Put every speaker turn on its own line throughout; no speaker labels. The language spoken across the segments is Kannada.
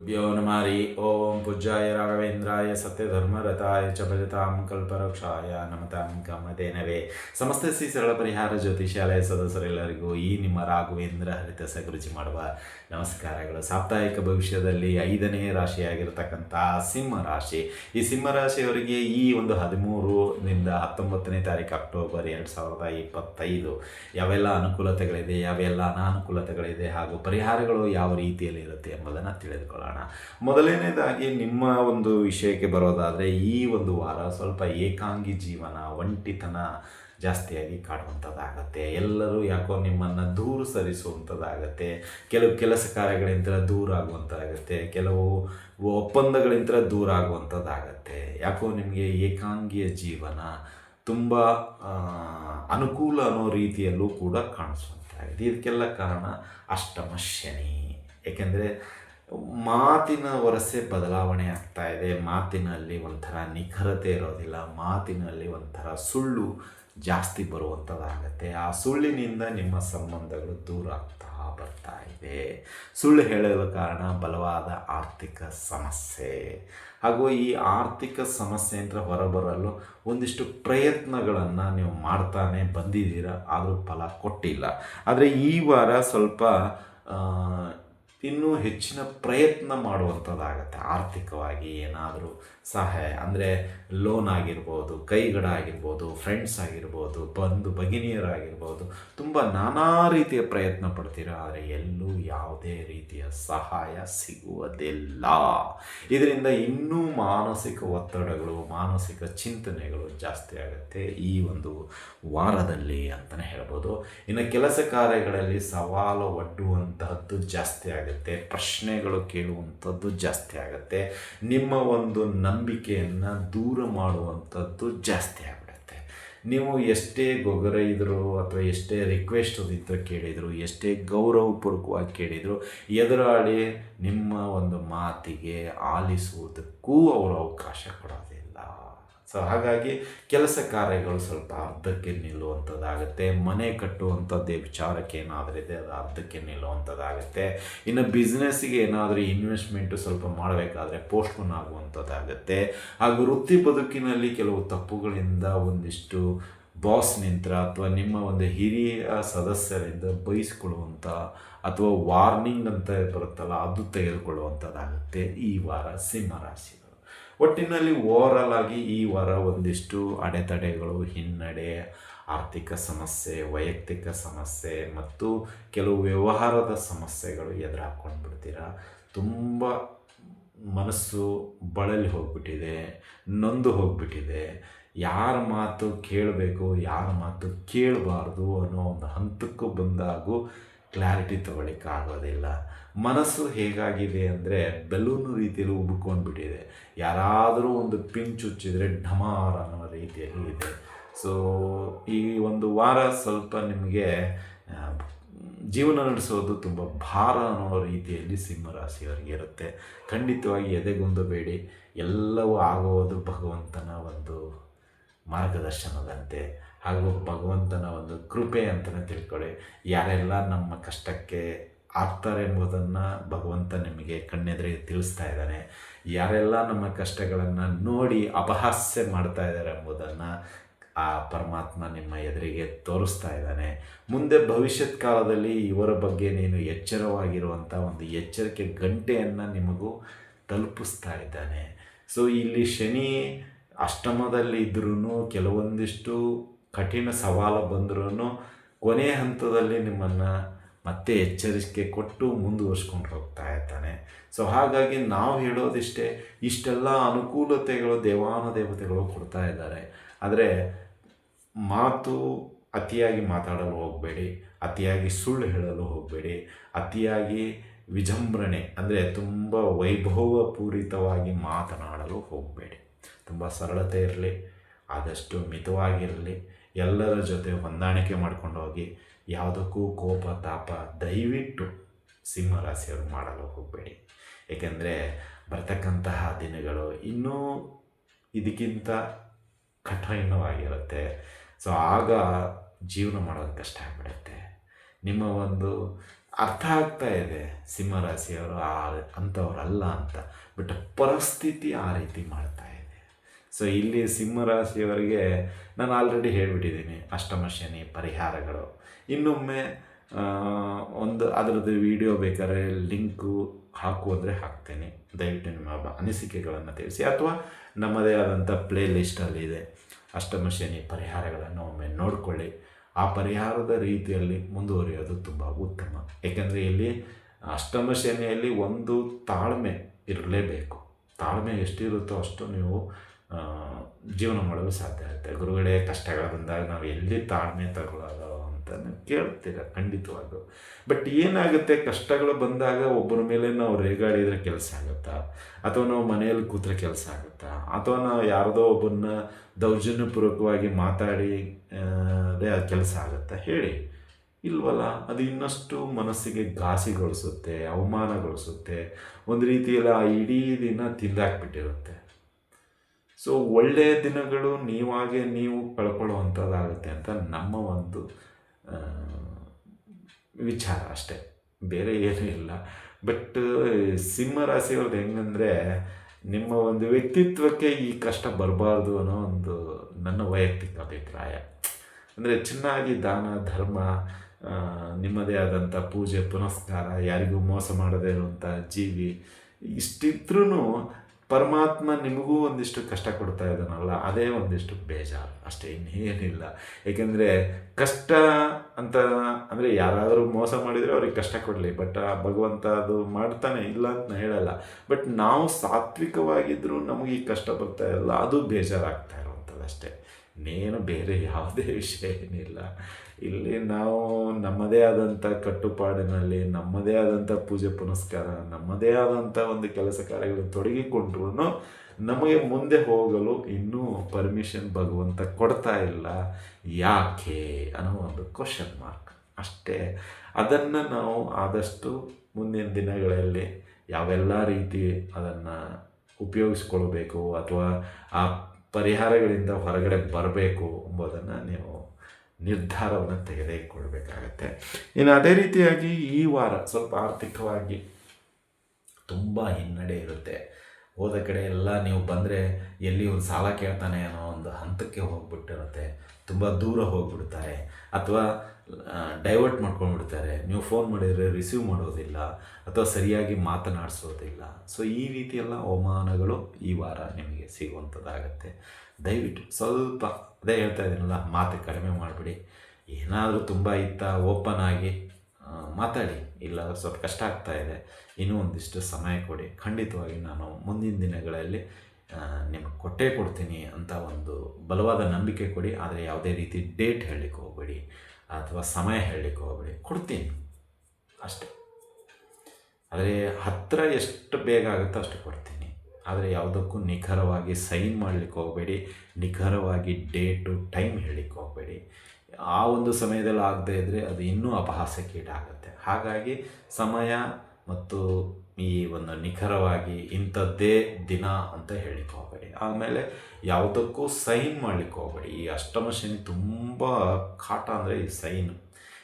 ಭ್ಯೋ ನಮಾರಿ ಓಂ ಪೂಜ್ಯಾಯ ರಾಘವೇಂದ್ರಾಯ ಸತ್ಯಧರ್ಮರಥಾಯ ಭಜತಾಂ ಕಲ್ಪರಕ್ಷಾಯ ನಮತಾಂ ಕಾಮಧೇನವೇ ಸಮಸ್ತ ಶ್ರೀ ಸರಳ ಪರಿಹಾರ ಜ್ಯೋತಿಷಾಲಯ ಸದಸ್ಯರೆಲ್ಲರಿಗೂ ಈ ನಿಮ್ಮ ರಾಘವೇಂದ್ರ ಹರಿತ ಸಗುರುಚಿ ಮಾಡುವ ನಮಸ್ಕಾರಗಳು. ಸಾಪ್ತಾಹಿಕ ಭವಿಷ್ಯದಲ್ಲಿ ಐದನೇ ರಾಶಿಯಾಗಿರ್ತಕ್ಕಂಥ ಸಿಂಹ ರಾಶಿ. ಈ ಸಿಂಹ ರಾಶಿಯವರಿಗೆ ಈ ಒಂದು ಹದಿಮೂರರಿಂದ ಹತ್ತೊಂಬತ್ತನೇ ತಾರೀಕು ಅಕ್ಟೋಬರ್ ಎರಡು ಸಾವಿರದ ಇಪ್ಪತ್ತೈದು ಯಾವೆಲ್ಲ ಅನುಕೂಲತೆಗಳಿದೆ, ಯಾವೆಲ್ಲ ಅನಾನುಕೂಲತೆಗಳಿದೆ ಹಾಗೂ ಪರಿಹಾರಗಳು ಯಾವ ರೀತಿಯಲ್ಲಿ ಇರುತ್ತೆ ಎಂಬುದನ್ನು ತಿಳಿದುಕೊಳ್ಳೋಣ. ಮೊದಲನೇದಾಗಿ ನಿಮ್ಮ ಒಂದು ವಿಷಯಕ್ಕೆ ಬರೋದಾದರೆ ಈ ಒಂದು ವಾರ ಸ್ವಲ್ಪ ಏಕಾಂಗಿ ಜೀವನ, ಒಂಟಿತನ ಜಾಸ್ತಿಯಾಗಿ ಕಾಡುವಂಥದ್ದಾಗತ್ತೆ. ಎಲ್ಲರೂ ಯಾಕೋ ನಿಮ್ಮನ್ನು ದೂರು ಸರಿಸುವಂಥದ್ದಾಗತ್ತೆ. ಕೆಲವು ಕೆಲಸ ಕಾರ್ಯಗಳಿಂದ ದೂರ ಆಗುವಂಥದ್ದಾಗತ್ತೆ. ಕೆಲವು ಒಪ್ಪಂದಗಳಿಂದ ದೂರ ಆಗುವಂಥದ್ದಾಗತ್ತೆ. ಯಾಕೋ ನಿಮಗೆ ಏಕಾಂಗಿಯ ಜೀವನ ತುಂಬ ಅನುಕೂಲ ಅನ್ನೋ ರೀತಿಯಲ್ಲೂ ಕೂಡ ಕಾಣಿಸುವಂತಾಗಿದೆ. ಇದಕ್ಕೆಲ್ಲ ಕಾರಣ ಅಷ್ಟಮ ಶನಿ. ಏಕೆಂದರೆ ಮಾತಿನ ವರಸೆ ಬದಲಾವಣೆ ಆಗ್ತಾ ಇದೆ. ಮಾತಿನಲ್ಲಿ ಒಂಥರ ನಿಖರತೆ ಇರೋದಿಲ್ಲ. ಮಾತಿನಲ್ಲಿ ಒಂಥರ ಸುಳ್ಳು ಜಾಸ್ತಿ ಬರುವಂಥದ್ದಾಗತ್ತೆ. ಆ ಸುಳ್ಳಿನಿಂದ ನಿಮ್ಮ ಸಂಬಂಧಗಳು ದೂರ ಆಗ್ತಾ ಬರ್ತಾ ಇದೆ. ಸುಳ್ಳು ಹೇಳಲು ಕಾರಣ ಬಲವಾದ ಆರ್ಥಿಕ ಸಮಸ್ಯೆ. ಹಾಗೂ ಈ ಆರ್ಥಿಕ ಸಮಸ್ಯೆಯಿಂದ ಹೊರಬರಲು ಒಂದಿಷ್ಟು ಪ್ರಯತ್ನಗಳನ್ನು ನೀವು ಮಾಡ್ತಾನೆ ಬಂದಿದ್ದೀರ. ಆದರೂ ಫಲ ಕೊಟ್ಟಿಲ್ಲ. ಆದರೆ ಈ ವಾರ ಸ್ವಲ್ಪ ಇನ್ನೂ ಹೆಚ್ಚಿನ ಪ್ರಯತ್ನ ಮಾಡುವಂಥದ್ದಾಗತ್ತೆ. ಆರ್ಥಿಕವಾಗಿ ಏನಾದರೂ ಸಹಾಯ. ಅಂದರೆ ಲೋನ್ ಆಗಿರ್ಬೋದು, ಕೈಗಡ ಆಗಿರ್ಬೋದು ಫ್ರೆಂಡ್ಸ್ ಆಗಿರ್ಬೋದು, ಬಂಧು ಭಗಿನಿಯರಾಗಿರ್ಬೋದು, ತುಂಬ ನಾನಾ ರೀತಿಯ ಪ್ರಯತ್ನ ಪಡ್ತೀರ? ಆದರೆ ಎಲ್ಲೂ ಯಾವುದೇ ರೀತಿಯ ಸಹಾಯ ಸಿಗುವುದಿಲ್ಲ. ಇದರಿಂದ ಇನ್ನೂ ಮಾನಸಿಕ ಒತ್ತಡಗಳು, ಮಾನಸಿಕ ಚಿಂತನೆಗಳು ಜಾಸ್ತಿ ಆಗುತ್ತೆ ಈ ಒಂದು ವಾರದಲ್ಲಿ ಅಂತಲೇ ಹೇಳ್ಬೋದು. ಇನ್ನು ಕೆಲಸ ಕಾರ್ಯಗಳಲ್ಲಿ ಸವಾಲು ಒಡ್ಡುವಂತಹದ್ದು ಜಾಸ್ತಿ ಆಗುತ್ತೆ, ಪ್ರಶ್ನೆಗಳು ಕೇಳುವಂಥದ್ದು ಜಾಸ್ತಿ ಆಗುತ್ತೆ. ನಿಮ್ಮ ಒಂದು ನಂಬಿಕೆಯನ್ನು ದೂರ ಮಾಡುವಂಥದ್ದು ಜಾಸ್ತಿ ಆಗಿಬಿಡುತ್ತೆ. ನೀವು ಎಷ್ಟೇ ಗೊಗರ ಇದ್ರು ಅಥವಾ ಎಷ್ಟೇ ರಿಕ್ವೆಸ್ಟ್ ಇದ್ದರೂ ಕೇಳಿದರು, ಎಷ್ಟೇ ಗೌರವಪೂರ್ವಕವಾಗಿ ಕೇಳಿದರು, ಎದುರಾಳಿ ನಿಮ್ಮ ಒಂದು ಮಾತಿಗೆ ಆಲಿಸುವುದಕ್ಕೂ ಅವರು ಅವಕಾಶ ಕೊಡೋದಿಲ್ಲ ಸೊ ಹಾಗಾಗಿ ಕೆಲಸ ಕಾರ್ಯಗಳು ಸ್ವಲ್ಪ ಅರ್ಧಕ್ಕೆ ನಿಲ್ಲುವಂಥದ್ದಾಗುತ್ತೆ, ಮನೆ ಕಟ್ಟುವಂಥದ್ದೇ ವಿಚಾರಕ್ಕೆ ಏನಾದರೂ ಇದೆ, ಅದು ಅರ್ಧಕ್ಕೆ ನಿಲ್ಲುವಂಥದ್ದಾಗುತ್ತೆ. ಇನ್ನು ಬಿಸ್ನೆಸ್ಸಿಗೆ ಏನಾದರೂ ಇನ್ವೆಸ್ಟ್ಮೆಂಟು ಸ್ವಲ್ಪ ಮಾಡಬೇಕಾದ್ರೆ ಪೋಸ್ಟ್ಪೋನ್ ಆಗುವಂಥದ್ದಾಗುತ್ತೆ. ಹಾಗೂ ವೃತ್ತಿ ಬದುಕಿನಲ್ಲಿ ಕೆಲವು ತಪ್ಪುಗಳಿಂದ ಒಂದಿಷ್ಟು ಬಾಸ್ ನಿಂತರ ಅಥವಾ ನಿಮ್ಮ ಒಂದು ಹಿರಿಯ ಸದಸ್ಯರಿಂದ ಬಯಸ್ಕೊಳ್ಳುವಂಥ ಅಥವಾ ವಾರ್ನಿಂಗ್ ಅಂತ ಬರುತ್ತಲ್ಲ, ಅದು ತೆಗೆದುಕೊಳ್ಳುವಂಥದ್ದಾಗುತ್ತೆ ಈ ವಾರ ಸಿಂಹರಾಶಿಗಳು ಒಟ್ಟಿನಲ್ಲಿ ಓವರಾಲ್ ಆಗಿ ಈ ವಾರ ಒಂದಿಷ್ಟು ಅಡೆತಡೆಗಳು, ಹಿನ್ನಡೆ, ಆರ್ಥಿಕ ಸಮಸ್ಯೆ, ವೈಯಕ್ತಿಕ ಸಮಸ್ಯೆ ಮತ್ತು ಕೆಲವು ವ್ಯವಹಾರದ ಸಮಸ್ಯೆಗಳು ಎದುರಾಕೊಂಡು ಬಿಡ್ತೀರಾ ತುಂಬ ಮನಸ್ಸು ಬಳಲಿ ಹೋಗ್ಬಿಟ್ಟಿದೆ, ನೊಂದು ಹೋಗ್ಬಿಟ್ಟಿದೆ. ಯಾರ ಮಾತು ಕೇಳಬೇಕು, ಯಾರ ಮಾತು ಕೇಳಬಾರ್ದು ಅನ್ನೋ ಒಂದು ಹಂತಕ್ಕೂ ಬಂದಾಗೂ ಕ್ಲಾರಿಟಿ ತಗೊಳ್ಳಿಕ್ಕಾಗೋದಿಲ್ಲ ಮನಸ್ಸು ಹೇಗಾಗಿದೆ ಅಂದರೆ ಬೆಲೂನು ರೀತಿಯಲ್ಲಿ ಉಬ್ಕೊಂಡ್ಬಿಟ್ಟಿದೆ. ಯಾರಾದರೂ ಒಂದು ಪಿಂಚ್ ಚುಚ್ಚಿದರೆ ಢಮಾರ್ ಅನ್ನೋ ರೀತಿಯಲ್ಲಿ ಇದೆ. ಸೊ ಈ ಒಂದು ವಾರ ಸ್ವಲ್ಪ ನಿಮಗೆ ಜೀವನ ನಡೆಸೋದು ತುಂಬ ಭಾರ ಅನ್ನೋ ರೀತಿಯಲ್ಲಿ ಸಿಂಹರಾಶಿಯವರಿಗೆ ಇರುತ್ತೆ. ಖಂಡಿತವಾಗಿ ಎದೆಗುಂದಬೇಡಿ. ಎಲ್ಲವೂ ಆಗೋದು ಭಗವಂತನ ಒಂದು ಮಾರ್ಗದರ್ಶನದಂತೆ. ಹಾಗೂ ಭಗವಂತನ ಒಂದು ಕೃಪೆ ಅಂತಲೇ ತಿಳ್ಕೊಳ್ಳಿ ಯಾರೆಲ್ಲ ನಮ್ಮ ಕಷ್ಟಕ್ಕೆ ಆಗ್ತಾರೆ ಎಂಬುದನ್ನು ಭಗವಂತ ನಿಮಗೆ ಕಣ್ಣೆದುರಿಗೆ ತಿಳಿಸ್ತಾ ಇದ್ದಾನೆ. ಯಾರೆಲ್ಲ ನಮ್ಮ ಕಷ್ಟಗಳನ್ನು ನೋಡಿ ಅಪಹಾಸ್ಯ ಮಾಡ್ತಾ ಇದ್ದಾರೆ ಎಂಬುದನ್ನು ಆ ಪರಮಾತ್ಮ ನಿಮ್ಮ ಎದುರಿಗೆ ತೋರಿಸ್ತಾ ಇದ್ದಾನೆ. ಮುಂದೆ ಭವಿಷ್ಯತ್ ಕಾಲದಲ್ಲಿ ಇವರ ಬಗ್ಗೆ ನೀನು ಎಚ್ಚರವಾಗಿರುವಂಥ ಒಂದು ಎಚ್ಚರಿಕೆ ಗಂಟೆಯನ್ನು ನಿಮಗೂ ತಲುಪಿಸ್ತಾ ಇದ್ದಾನೆ. ಸೊ ಇಲ್ಲಿ ಶನಿ ಅಷ್ಟಮದಲ್ಲಿ ಇದ್ರೂ ಕೆಲವೊಂದಿಷ್ಟು ಕಠಿಣ ಸವಾಲು ಬಂದ್ರೂ ಕೊನೆಯ ಹಂತದಲ್ಲಿ ನಿಮ್ಮನ್ನು ಮತ್ತೆ ಎಚ್ಚರಿಕೆ ಕೊಟ್ಟು ಮುಂದುವರ್ಸ್ಕೊಂಡು ಹೋಗ್ತಾ ಇರ್ತಾನೆ. ಸೊ ಹಾಗಾಗಿ ನಾವು ಹೇಳೋದಿಷ್ಟೇ, ಇಷ್ಟೆಲ್ಲ ಅನುಕೂಲತೆಗಳು ದೇವಾನ ದೇವತೆಗಳು ಕೊಡ್ತಾ ಇದ್ದಾರೆ. ಆದರೆ ಮಾತು ಅತಿಯಾಗಿ ಮಾತಾಡಲು ಹೋಗಬೇಡಿ, ಅತಿಯಾಗಿ ಸುಳ್ಳು ಹೇಳಲು ಹೋಗಬೇಡಿ, ಅತಿಯಾಗಿ ವಿಜೃಂಭಣೆ, ಅಂದರೆ ತುಂಬ ವೈಭವಪೂರಿತವಾಗಿ ಮಾತನಾಡಲು ಹೋಗಬೇಡಿ. ತುಂಬ ಸರಳತೆ ಇರಲಿ, ಆದಷ್ಟು ಮಿತವಾಗಿರಲಿ. ಎಲ್ಲರ ಜೊತೆ ಹೊಂದಾಣಿಕೆ ಮಾಡ್ಕೊಂಡು ಹೋಗಿ ಯಾವುದಕ್ಕೂ ಕೋಪ, ತಾಪ, ದಯವಿಟ್ಟು ಸಿಂಹರಾಶಿಯವರು ಮಾಡಲು ಹೋಗಬೇಡಿ. ಏಕೆಂದರೆ ಬರ್ತಕ್ಕಂತಹ ದಿನಗಳು ಇನ್ನೂ ಇದಕ್ಕಿಂತ ಕಠಿಣವಾಗಿರುತ್ತೆ. ಸೊ ಆಗ ಜೀವನ ಮಾಡೋದು ಕಷ್ಟ ಆಗಿಬಿಡುತ್ತೆ. ನಿಮ್ಮ ಒಂದು ಅರ್ಥ ಆಗ್ತಾ ಇದೆ ಸಿಂಹರಾಶಿಯವರು ಆ ಅಂಥವ್ರಲ್ಲ ಅಂತ. ಬಟ್ ಪರಿಸ್ಥಿತಿ ಆ ರೀತಿ ಮಾಡ್ತಾ ಸೊ ಇಲ್ಲಿ ಸಿಂಹರಾಶಿಯವರಿಗೆ ನಾನು ಆಲ್ರೆಡಿ ಹೇಳಿಬಿಟ್ಟಿದ್ದೀನಿ ಅಷ್ಟಮ ಶನಿ ಪರಿಹಾರಗಳು. ಇನ್ನೊಮ್ಮೆ ಒಂದು ಅದರದ್ದು ವಿಡಿಯೋ ಬೇಕಾದ್ರೆ ಲಿಂಕು ಹಾಕು ಅಂದರೆ ಹಾಕ್ತೇನೆ. ದಯವಿಟ್ಟು ನಿಮ್ಮ ಅನಿಸಿಕೆಗಳನ್ನು ತಿಳಿಸಿ. ಅಥವಾ ನಮ್ಮದೇ ಆದಂಥ ಪ್ಲೇಲಿಸ್ಟಲ್ಲಿ ಇದೆ. ಅಷ್ಟಮ ಶನಿ ಪರಿಹಾರಗಳನ್ನು ಒಮ್ಮೆ ನೋಡಿಕೊಳ್ಳಿ. ಆ ಪರಿಹಾರದ ರೀತಿಯಲ್ಲಿ ಮುಂದುವರಿಯೋದು ತುಂಬ ಉತ್ತಮ. ಏಕೆಂದರೆ ಇಲ್ಲಿ ಅಷ್ಟಮ ಶನಿಯಲ್ಲಿ ಒಂದು ತಾಳ್ಮೆ ಇರಲೇಬೇಕು. ತಾಳ್ಮೆ ಎಷ್ಟಿರುತ್ತೋ ಅಷ್ಟು ನೀವು ಜೀವನ ಮಾಡಲು ಸಾಧ್ಯ ಆಗುತ್ತೆ. ಗುರುಗಳೇ, ಕಷ್ಟಗಳು ಬಂದಾಗ ನಾವು ಎಲ್ಲಿ ತಾಳ್ಮೆ ತಗೊಳ್ಳೋದು ಅಂತ ನೀವು ಕೇಳ್ತೀರ ಖಂಡಿತವಾಗೂ ಬಟ್ ಏನಾಗುತ್ತೆ? ಕಷ್ಟಗಳು ಬಂದಾಗ ಒಬ್ಬರ ಮೇಲೆ ನಾವು ರೇಗಾಡಿದರೆ ಕೆಲಸ ಆಗುತ್ತಾ? ಅಥವಾ ನಾವು ಮನೆಯಲ್ಲಿ ಕೂತ್ರೆ ಕೆಲಸ ಆಗುತ್ತಾ? ಅಥವಾ ನಾವು ಯಾರದೋ ಒಬ್ಬನ ದೌರ್ಜನ್ಯಪೂರ್ವಕವಾಗಿ ಮಾತಾಡಿ ಅದೇ ಅದು ಕೆಲಸ ಆಗುತ್ತಾ? ಹೇಳಿ. ಇಲ್ವಲ್ಲ? ಅದು ಇನ್ನಷ್ಟು ಮನಸ್ಸಿಗೆ ಘಾಸಿಗೊಳಿಸುತ್ತೆ, ಅವಮಾನಗೊಳಿಸುತ್ತೆ. ಒಂದು ರೀತಿಯಲ್ಲಿ ಆ ಇಡೀ ದಿನ ತಿಂದಾಕ್ಬಿಟ್ಟಿರುತ್ತೆ. ಸೊ ಒಳ್ಳೆಯ ದಿನಗಳು ನೀವಾಗೆ ನೀವು ಕಳ್ಕೊಳ್ಳುವಂಥದ್ದಾಗುತ್ತೆ ಅಂತ ನಮ್ಮ ಒಂದು ವಿಚಾರ ಅಷ್ಟೇ. ಬೇರೆ ಏನೂ ಇಲ್ಲ. ಬಟ್ ಸಿಂಹ ರಾಶಿಯವ್ರದ್ದು ಹೆಂಗಂದರೆ ನಿಮ್ಮ ಒಂದು ವ್ಯಕ್ತಿತ್ವಕ್ಕೆ ಈ ಕಷ್ಟ ಬರಬಾರ್ದು ಅನ್ನೋ ಒಂದು ನನ್ನ ವೈಯಕ್ತಿಕ ಅಭಿಪ್ರಾಯ. ಅಂದರೆ ಚೆನ್ನಾಗಿ ದಾನ, ಧರ್ಮ ನಿಮ್ಮದೇ ಆದಂಥ ಪೂಜೆ, ಪುನಸ್ಕಾರ, ಯಾರಿಗೂ ಮೋಸ ಮಾಡದೇ ಇರುವಂಥ ಜೀವಿ ಇಷ್ಟಿದ್ರೂ ಪರಮಾತ್ಮ ನಿಮಗೂ ಒಂದಿಷ್ಟು ಕಷ್ಟ ಕೊಡ್ತಾ ಇದ್ದಾನಲ್ಲ, ಅದೇ ಒಂದಿಷ್ಟು ಬೇಜಾರು. ಅಷ್ಟೇ ಇನ್ನೇನಿಲ್ಲ. ಏಕೆಂದರೆ ಕಷ್ಟ ಅಂತ ಅಂದರೆ ಯಾರಾದರೂ ಮೋಸ ಮಾಡಿದರೆ ಅವ್ರಿಗೆ ಕಷ್ಟ ಕೊಡಲಿ, ಬಟ್ ಆ ಭಗವಂತ ಅದು ಮಾಡ್ತಾನೆ, ಇಲ್ಲ ಅಂತ ಹೇಳಲ್ಲ. ಬಟ್ ನಾವು ಸಾತ್ವಿಕವಾಗಿದ್ದರೂ ನಮಗೆ ಈ ಕಷ್ಟ ಬರ್ತಾ ಇಲ್ಲ ಅದು ಬೇಜಾರಾಗ್ತಾ ಇರುವಂಥದ್ದು ಅಷ್ಟೇ. ಇನ್ನೇನು ಬೇರೆ ಯಾವುದೇ ವಿಷಯ ಏನಿಲ್ಲ. ಇಲ್ಲಿ ನಾವು ನಮ್ಮದೇ ಆದಂಥ ಕಟ್ಟುಪಾಡಿನಲ್ಲಿ, ನಮ್ಮದೇ ಆದಂಥ ಪೂಜೆ ಪುನಸ್ಕಾರ, ನಮ್ಮದೇ ಆದಂಥ ಒಂದು ಕೆಲಸ ಕಾರ್ಯಗಳು ತೊಡಗಿಕೊಂಡ್ರು ನಮಗೆ ಮುಂದೆ ಹೋಗಲು ಇನ್ನೂ ಪರ್ಮಿಷನ್ ಭಗವಂತ ಕೊಡ್ತಾ ಇಲ್ಲ. ಯಾಕೆ ಅನ್ನೋ ಒಂದು ಕ್ವಶನ್ ಮಾರ್ಕ್ ಅಷ್ಟೇ. ಅದನ್ನು ನಾವು ಆದಷ್ಟು ಮುಂದಿನ ದಿನಗಳಲ್ಲಿ ಯಾವೆಲ್ಲ ರೀತಿ ಅದನ್ನು ಉಪಯೋಗಿಸ್ಕೊಳ್ಬೇಕು ಅಥವಾ ಆ ಪರಿಹಾರಗಳಿಂದ ಹೊರಗಡೆ ಬರಬೇಕು ಎಂಬುದನ್ನು ನೀವು ನಿರ್ಧಾರವನ್ನು ತೆಗೆದುಕೊಳ್ಬೇಕಾಗತ್ತೆ ಇನ್ನು ಅದೇ ರೀತಿಯಾಗಿ ಈ ವಾರ ಸ್ವಲ್ಪ ಆರ್ಥಿಕವಾಗಿ ತುಂಬ ಹಿನ್ನಡೆ ಇರುತ್ತೆ. ಹೋದ ಕಡೆ ಎಲ್ಲ ನೀವು ಬಂದರೆ ಎಲ್ಲಿ ಒಂದು ಸಾಲ ಕೇಳ್ತಾನೆ ಅನ್ನೋ ಒಂದು ಹಂತಕ್ಕೆ ಹೋಗ್ಬಿಟ್ಟಿರುತ್ತೆ. ತುಂಬ ದೂರ ಹೋಗ್ಬಿಡ್ತಾರೆ. ಅಥವಾ ಡೈವರ್ಟ್ ಮಾಡ್ಕೊಂಡ್ಬಿಡ್ತಾರೆ. ನೀವು ಫೋನ್ ಮಾಡಿದರೆ ರಿಸೀವ್ ಮಾಡೋದಿಲ್ಲ ಅಥವಾ ಸರಿಯಾಗಿ ಮಾತನಾಡಿಸೋದಿಲ್ಲ. ಸೊ ಈ ರೀತಿಯೆಲ್ಲ ಅವಮಾನಗಳು ಈ ವಾರ ನಿಮಗೆ ಸಿಗುವಂಥದ್ದಾಗತ್ತೆ. ದಯವಿಟ್ಟು ಸ್ವಲ್ಪ ಅದೇ ಹೇಳ್ತಾ ಇದ್ದೀನಲ್ಲ, ಮಾತು ಕಡಿಮೆ ಮಾಡಿಬಿಡಿ. ಏನಾದರೂ ತುಂಬ ಇತ್ತ ಓಪನ್ ಆಗಿ ಮಾತಾಡಿ. ಇಲ್ಲ, ಸ್ವಲ್ಪ ಕಷ್ಟ ಆಗ್ತಾ ಇದೆ. ಇನ್ನೂ ಒಂದಿಷ್ಟು ಸಮಯ ಕೊಡಿ. ಖಂಡಿತವಾಗಿ ನಾನು ಮುಂದಿನ ದಿನಗಳಲ್ಲಿ ನಿಮಗೆ ಕೊಟ್ಟೇ ಕೊಡ್ತೀನಿ ಅಂತ ಒಂದು ಬಲವಾದ ನಂಬಿಕೆ ಕೊಡಿ. ಆದರೆ ಯಾವುದೇ ರೀತಿ ಡೇಟ್ ಹೇಳಲಿಕ್ಕೆ ಹೋಗಬೇಡಿ. ಅಥವಾ ಸಮಯ ಹೇಳಲಿಕ್ಕೆ ಹೋಗಬೇಡಿ. ಕೊಡ್ತೀನಿ. ಅಷ್ಟೆ. ಆದರೆ ಹತ್ತಿರ ಎಷ್ಟು ಬೇಗ ಆಗುತ್ತೋ ಅಷ್ಟು ಕೊಡ್ತೀನಿ. ಆದರೆ ಯಾವುದಕ್ಕೂ ನಿಖರವಾಗಿ ಸೈನ್ ಮಾಡಲಿಕ್ಕೆ ಹೋಗಬೇಡಿ. ನಿಖರವಾಗಿ ಡೇಟು, ಟೈಮ್ ಹೇಳಲಿಕ್ಕೆ ಹೋಗಬೇಡಿ. ಆ ಒಂದು ಸಮಯದಲ್ಲಿ ಆಗದೇ ಇದ್ದರೆ ಅದು ಇನ್ನೂ ಅಪಹಾಸ್ಯಕ್ಕೀಡಾಗುತ್ತೆ. ಹಾಗಾಗಿ ಸಮಯ ಮತ್ತು ಈ ಒಂದು ನಿಖರವಾಗಿ ಇಂಥದ್ದೇ ದಿನ ಅಂತ ಹೇಳಿಕ್ಕೆ ಹೋಗಬೇಡಿ. ಆಮೇಲೆ ಯಾವುದಕ್ಕೂ ಸೈನ್ ಮಾಡಲಿಕ್ಕೆ ಹೋಗಬೇಡಿ. ಈ ಅಷ್ಟಮ ಶನಿ ತುಂಬ ಕಾಟ ಅಂದರೆ ಈ ಸೈನ್.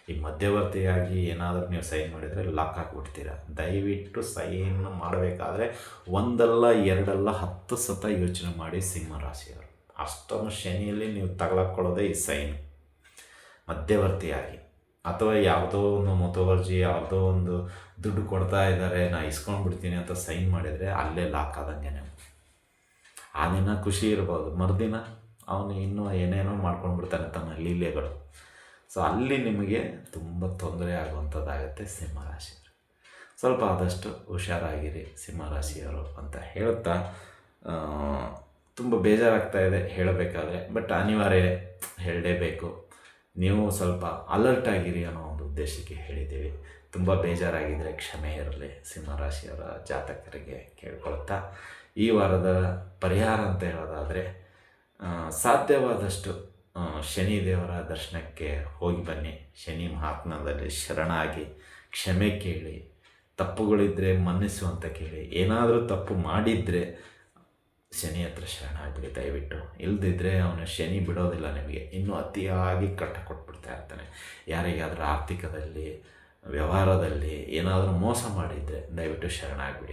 ಈ ಮಧ್ಯವರ್ತಿಯಾಗಿ ಏನಾದರೂ ನೀವು ಸೈನ್ ಮಾಡಿದರೆ ಲಾಕ್ ಹಾಕಿಬಿಡ್ತೀರ ದಯವಿಟ್ಟು ಸೈನ್ ಮಾಡಬೇಕಾದ್ರೆ ಒಂದಲ್ಲ ಎರಡಲ್ಲ ಹತ್ತು ಸತ ಯೋಚನೆ ಮಾಡಿ ಸಿಂಹರಾಶಿಯವರು ಅಷ್ಟಮ ಶನಿಯಲ್ಲಿ ನೀವು ತಗಲಾಕೊಳ್ಳೋದೇ ಈ ಸೈನ್. ಮಧ್ಯವರ್ತಿಯಾಗಿ. ಅಥವಾ ಯಾವುದೋ ಒಂದು ಮೊತೋವರ್ಜಿ ಯಾವುದೋ ಒಂದು ದುಡ್ಡು ಕೊಡ್ತಾ ಇದ್ದಾರೆ, ನಾ ಇಸ್ಕೊಂಡ್ಬಿಡ್ತೀನಿ ಅಂತ ಸೈನ್ ಮಾಡಿದರೆ ಅಲ್ಲೇ ಲಾಕ್ ಆದಂಗೆ ಆ ದಿನ ಖುಷಿ ಇರ್ಬೋದು. ಮರುದಿನ ಅವನು ಇನ್ನೂ ಏನೇನೋ ಮಾಡ್ಕೊಂಡ್ಬಿಡ್ತಾನೆ ತನ್ನ ಲೀಲೆಗಳು. ಸೊ ಅಲ್ಲಿ ನಿಮಗೆ ತುಂಬ ತೊಂದರೆ ಆಗುವಂಥದ್ದಾಗುತ್ತೆ ಸಿಂಹರಾಶಿ ಸ್ವಲ್ಪ ಆದಷ್ಟು ಹುಷಾರಾಗಿರಿ ಸಿಂಹರಾಶಿಯವರು ಅಂತ ಹೇಳ್ತಾ ತುಂಬ ಬೇಜಾರಾಗ್ತಾ ಇದೆ ಹೇಳಬೇಕಾದ್ರೆ ಬಟ್ ಅನಿವಾರ್ಯ ಹೇಳಲೇಬೇಕು. ನೀವು ಸ್ವಲ್ಪ ಅಲರ್ಟ್ ಆಗಿರಿ ಅನ್ನೋ ಒಂದು ಉದ್ದೇಶಕ್ಕೆ ಹೇಳಿದ್ದೀವಿ. ತುಂಬ ಬೇಜಾರಾಗಿದ್ದರೆ ಕ್ಷಮೆ ಇರಲಿ, ಸಿಂಹರಾಶಿಯವರ ಜಾತಕರಿಗೆ ಕೇಳ್ಕೊಳ್ತಾ. ಈ ವಾರದ ಪರಿಹಾರ ಅಂತ ಹೇಳೋದಾದರೆ ಸಾಧ್ಯವಾದಷ್ಟು ಶನಿ ದೇವರ ದರ್ಶನಕ್ಕೆ ಹೋಗಿ ಬನ್ನಿ. ಶನಿ ಮಹಾತ್ಮದಲ್ಲಿ ಶರಣಾಗಿ ಕ್ಷಮೆ ಕೇಳಿ ತಪ್ಪುಗಳಿದ್ದರೆ ಮನ್ನಿಸು ಅಂತ ಕೇಳಿ, ಏನಾದರೂ ತಪ್ಪು ಮಾಡಿದರೆ ಶನಿ ಹತ್ರ ಶರಣಾಗ್ಬಿಡಿ ದಯವಿಟ್ಟು. ಇಲ್ದಿದ್ರೆ ಅವನ ಶನಿ ಬಿಡೋದಿಲ್ಲ ನಿಮಗೆ. ಇನ್ನೂ ಅತಿಯಾಗಿ ಕಟ್ಟ ಕೊಟ್ಬಿಡ್ತಾ ಇರ್ತಾನೆ. ಯಾರಿಗಾದರೂ ಆರ್ಥಿಕದಲ್ಲಿ, ವ್ಯವಹಾರದಲ್ಲಿ ಏನಾದರೂ ಮೋಸ ಮಾಡಿದರೆ ದಯವಿಟ್ಟು ಶರಣಾಗ್ಬಿಡಿ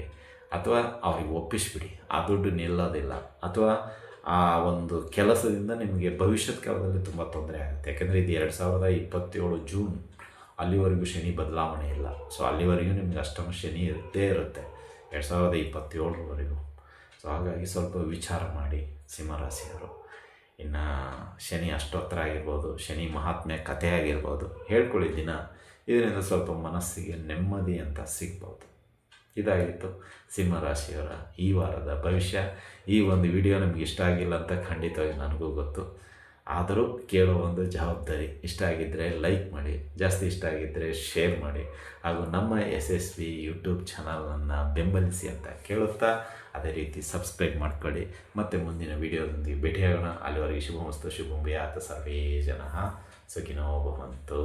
ಅಥವಾ ಅವ್ರಿಗೆ ಒಪ್ಪಿಸ್ಬಿಡಿ. ಆ ದುಡ್ಡು ನಿಲ್ಲೋದಿಲ್ಲ. ಅಥವಾ ಆ ಒಂದು ಕೆಲಸದಿಂದ ನಿಮಗೆ ಭವಿಷ್ಯದ ಕಾಲದಲ್ಲಿ ತುಂಬ ತೊಂದರೆ ಆಗುತ್ತೆ. ಯಾಕೆಂದರೆ ಇದು ಎರಡು ಸಾವಿರದ ಇಪ್ಪತ್ತೇಳು ಜೂನ್. ಅಲ್ಲಿವರೆಗೂ ಶನಿ ಬದಲಾವಣೆ ಇಲ್ಲ. ಸೊ ಅಲ್ಲಿವರೆಗೂ ನಿಮಗೆ ಅಷ್ಟಮ ಶನಿ ಇರುತ್ತೇ ಇರುತ್ತೆ. ಎರಡು ಸಾವಿರದ ಇಪ್ಪತ್ತೇಳರವರೆಗೂ. ಸೊ ಹಾಗಾಗಿ ಸ್ವಲ್ಪ ವಿಚಾರ ಮಾಡಿ ಸಿಂಹರಾಶಿಯವರು. ಇನ್ನು ಶನಿ ಅಷ್ಟೋತ್ತರ ಆಗಿರ್ಬೋದು, ಶನಿ ಮಹಾತ್ಮೆ ಕಥೆ ಆಗಿರ್ಬೋದು, ಹೇಳ್ಕೊಳ್ಳಿ ದಿನ. ಇದರಿಂದ ಸ್ವಲ್ಪ ಮನಸ್ಸಿಗೆ ನೆಮ್ಮದಿ ಅಂತ ಸಿಗ್ಬೋದು. ಇದಾಗಿತ್ತು ಸಿಂಹರಾಶಿಯವರ ಈ ವಾರದ ಭವಿಷ್ಯ. ಈ ಒಂದು ವಿಡಿಯೋ ನಿಮ್ಗೆ ಇಷ್ಟ ಆಗಿಲ್ಲ ಅಂತ ಖಂಡಿತವಾಗಿ ನನಗೂ ಗೊತ್ತು. ಆದರೂ ಕೇಳೋ ಒಂದು ಜವಾಬ್ದಾರಿ ಇಷ್ಟ ಆಗಿದ್ದರೆ ಲೈಕ್ ಮಾಡಿ, ಜಾಸ್ತಿ ಇಷ್ಟ ಆಗಿದ್ದರೆ ಶೇರ್ ಮಾಡಿ ಹಾಗೂ ನಮ್ಮ ಎಸ್ ಎಸ್ ವಿ ಯೂಟ್ಯೂಬ್ ಚಾನಲನ್ನು ಬೆಂಬಲಿಸಿ ಅಂತ ಕೇಳುತ್ತಾ ಅದೇ ರೀತಿ ಸಬ್ಸ್ಕ್ರೈಬ್ ಮಾಡ್ಕೊಳ್ಳಿ. ಮತ್ತು ಮುಂದಿನ ವಿಡಿಯೋದೊಂದಿಗೆ ಭೇಟಿಯಾಗೋಣ ಅಲ್ಲಿವರೆಗೆ ಶುಭಮಸ್ತು ಮಸ್ತು ಆತ ಸರ್ವೇ ಜನ. ಸುಖಿನೋ ಭವಂತು.